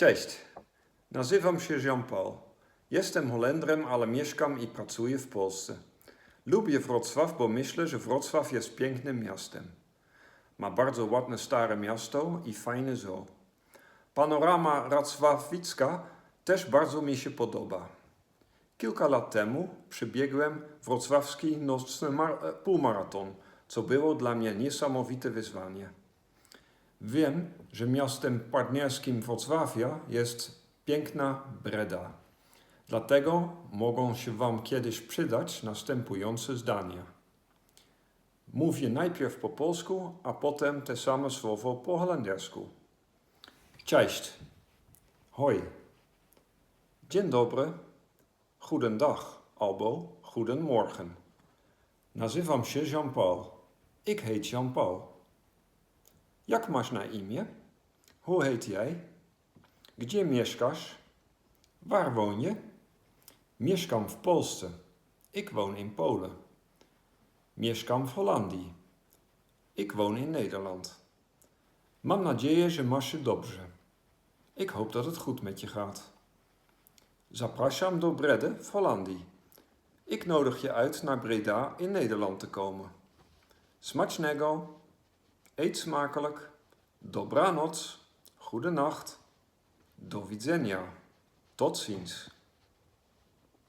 Cześć, nazywam się Jean-Paul. Jestem Holendrem, ale mieszkam i pracuję w Polsce. Lubię Wrocław, bo myślę, że Wrocław jest pięknym miastem. Ma bardzo ładne stare miasto i fajny zoo. Panorama Racławicka też bardzo mi się podoba. Kilka lat temu przebiegłem wrocławski nocny e, półmaraton, co było dla mnie niesamowite wyzwanie. Wiem, że miastem partnerskim Wrocławia jest piękna Breda. Dlatego mogą się Wam kiedyś przydać następujące zdania. Mówię najpierw po polsku, a potem te same słowo po holendersku. Cześć. Hoi. Dzień dobry. Goedendag albo goedemorgen. Nazywam się Jean-Paul. Ik heet Jean-Paul. Jak masz na imię? Hoe heet jij? Gdzie mieszkasz? Waar woon je? Mieszkam w Polsce. Ik woon in Polen. Mieszkam w Holandii. Ik woon in Nederland. Mam nadzieję, że masz się dobrze. Ik hoop dat het goed met je gaat. Zapraszam do Brede w Holandii. Ik nodig je uit naar Breda in Nederland te komen. Smacznego! Eet smakelijk. Dobranoc. Goedenacht. Do widzenia. Tot ziens.